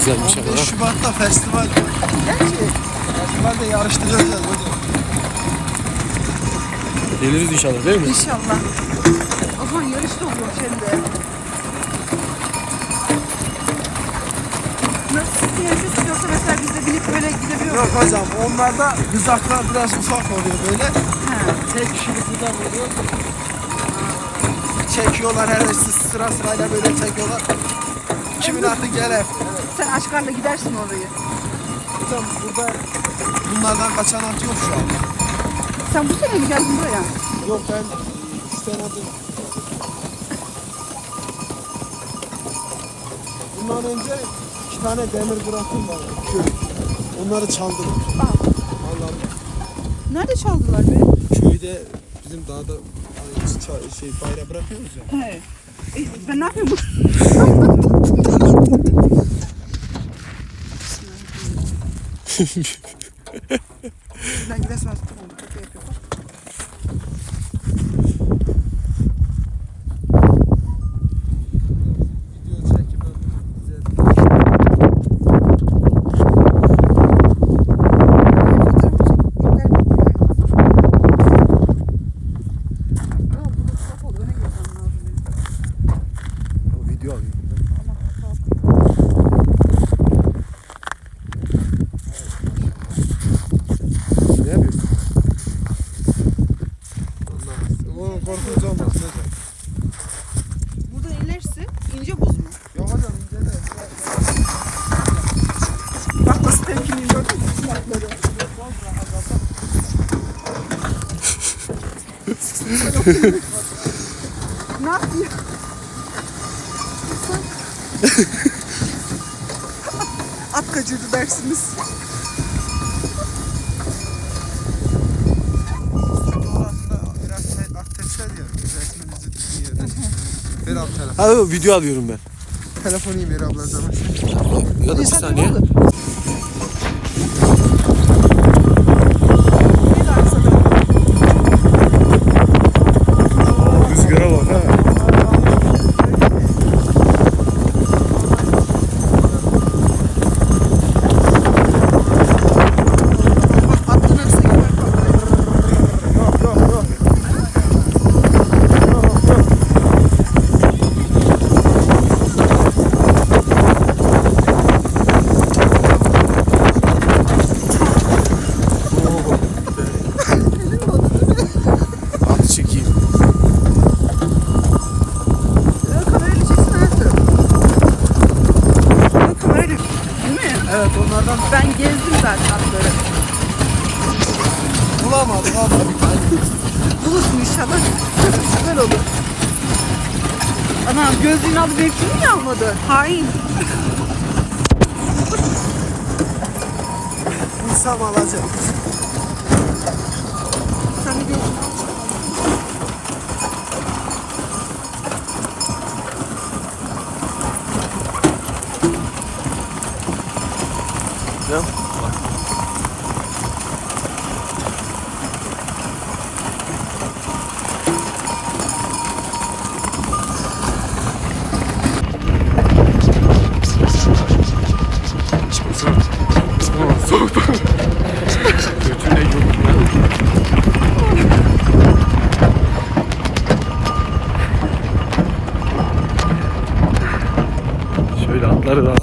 güzelmiş 15 ama. Şubat'ta festival. Gerçi festivalde yarıştıracağız hocam. Geliriz inşallah değil mi? İnşallah. O zaman yarış da olur şimdi. Nasıl yoksa mesela biz de binip böyle gidebiliyor Yok hocam onlarda kızaklar biraz ufak oluyor böyle. Ha. Tek kişilik kızak oluyor. Çekiyorlar her sıra sırayla böyle çekiyorlar. Kimin atı gelir. Sen aşkarla gidersin orayı. Hocam burada bunlardan kaçan at yok şu an. Sen bu sene mi geldin buraya? Yok ben iki senedir. Bundan önce iki tane demir bıraktım. Köy. Onları çaldım. Aa, Allah'ım. nerede çaldılar be? Köyde bizim dağda hani ça- şey bayrağı bırakıyoruz ya. He. E, ben ne yapayım? ben gidersen tamam. Kötü yapıyor. Video çekip güzel. O video alayım. Ne yapıyorsun? Olmaz. O korkunç olmaz hocam. Buradan ilerisi ince buz mu? Yok hocam ince de. Bak nasıl temkinliyim gördün mü? Kulakları. Ne yapıyor? At kaçırdı dersiniz. Ha video alıyorum ben. Telefonu ver abla zaman. Ya da bir saniye. Ne daha kısa dön. Rüzgara bak ha. Attın arasına gömer kamerayı. Yok yok yok. At çekeyim. Ya kamerayla çeksin hayatım. Ya kamerayla değil mi? Evet onlardan Ben gezdim zaten atları. bulamadık abla bir tane. Bulursun inşallah. Süper olur. Anam gözlüğünü aldı benimkini mi almadı? Hain. Bulsam alacağım. Sen de gözlüğünü Şöyle atları da